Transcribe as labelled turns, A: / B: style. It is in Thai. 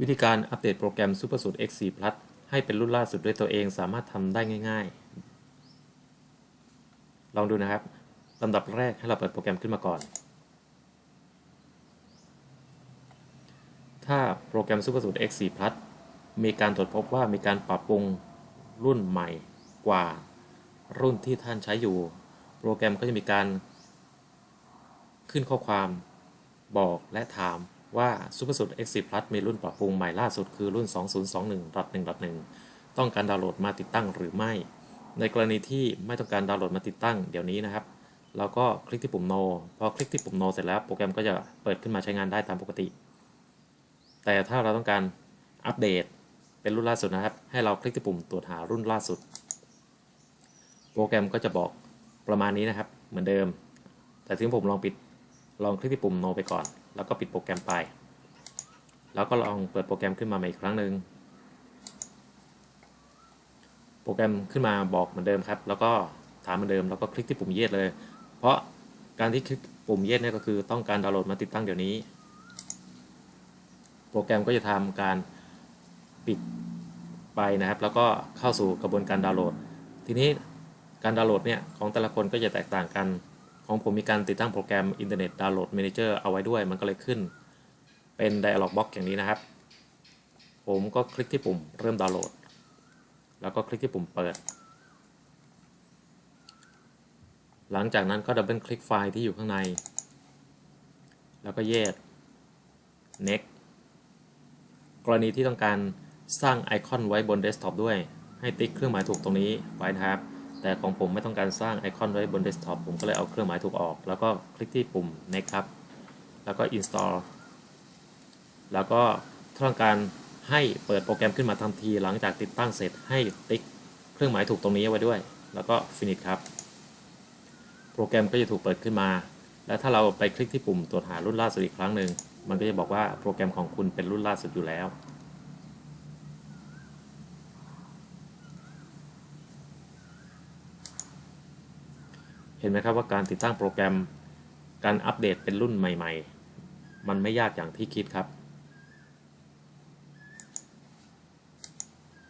A: วิธีการอัปเดตโปรแกรม SuperSuite X4 Plus ให้เป็นรุ่นล่าสุดด้วยตัวเองสามารถทำได้ง่าย ๆ ลองดูนะครับลำดับแรกให้เราเปิดโปรแกรมขึ้นมาก่อน ถ้าโปรแกรม SuperSuite X4 Plus มีการตรวจพบว่ามีการปรับปรุงรุ่นใหม่กว่ารุ่นที่ท่านใช้อยู่ โปรแกรมก็จะมีการขึ้นข้อความบอกและถาม ว่า Super Suit X10 Plus มีรุ่นปรับปรุงใหม่ล่าสุดคือรุ่น 2021.1.1 ต้องการดาวน์โหลดมาติดตั้งหรือไม่ ในกรณีที่ไม่ต้องการดาวน์โหลดมาติดตั้งเดี๋ยวนี้นะครับ เราก็คลิกที่ปุ่ม No พอคลิกที่ปุ่ม No เสร็จแล้วโปรแกรมก็จะเปิดขึ้นมาใช้งานได้ตามปกติ แต่ถ้าเราต้องการอัปเดตเป็นรุ่นล่าสุดนะครับ ให้เราคลิกที่ปุ่มตรวจหารุ่นล่าสุด โปรแกรมก็จะบอกประมาณนี้นะครับ เหมือนเดิม แต่ที่ผมลองปิด ลองคลิกที่ปุ่ม No ไปก่อน แล้วก็ปิดโปรแกรมไป แล้วก็ลองเปิดโปรแกรมขึ้นมาใหม่อีกครั้งหนึ่งโปรแกรมขึ้นมาบอกเหมือนเดิมครับ แล้วก็ถามเหมือนเดิม แล้วก็คลิกที่ปุ่มเยสเลย เพราะการที่คลิกปุ่มเยสเนี่ยก็คือต้องการดาวน์โหลดมาติดตั้งเดี๋ยวนี้ โปรแกรมก็จะทำการปิดไปนะครับ แล้วก็เข้าสู่กระบวนการดาวน์โหลด ทีนี้การดาวน์โหลดเนี่ยของแต่ละคนก็จะแตกต่างกัน ของผมมีการติดตั้งโปรแกรม Internet Download Manager เอาไว้ด้วย มันก็เลยขึ้น เป็น Dialog Box อย่างนี้นะครับ ผมก็คลิกที่ปุ่มเริ่มดาวน์โหลด แล้วก็คลิกที่ปุ่มเปิด หลังจากนั้นก็ดับเบิลคลิกไฟล์ที่อยู่ข้างใน แล้วก็แยก next กรณีที่ต้องการสร้างไอคอนไว้บนเดสก์ท็อปด้วย ให้ติ๊กเครื่องหมายถูกตรงนี้ไว้นะครับ แต่ของผมไม่ต้องการสร้างไอคอนไว้บนเดสก์ท็อปผมก็เลยเอาเครื่องหมายถูกออก แล้วก็คลิกที่ปุ่ม next ครับ แล้วก็ install แล้วก็ถ้าต้องการให้เปิดโปรแกรมขึ้นมาทันที หลังจากติดตั้งเสร็จให้ติ๊กเครื่องหมายถูกตรงนี้ไว้ด้วย แล้วก็ finish ครับ โปรแกรมก็จะถูกเปิดขึ้นมา และถ้าเราไปคลิกที่ปุ่มตรวจหารุ่นล่าสุดอีกครั้งหนึ่งมันก็จะบอกว่าโปรแกรมของคุณเป็นรุ่นล่าสุดอยู่แล้ว เห็นไหมครับว่าการติดตั้งโปรแกรมการอัปเดตเป็นรุ่นใหม่ ๆ มันไม่ยากอย่างที่คิดครับ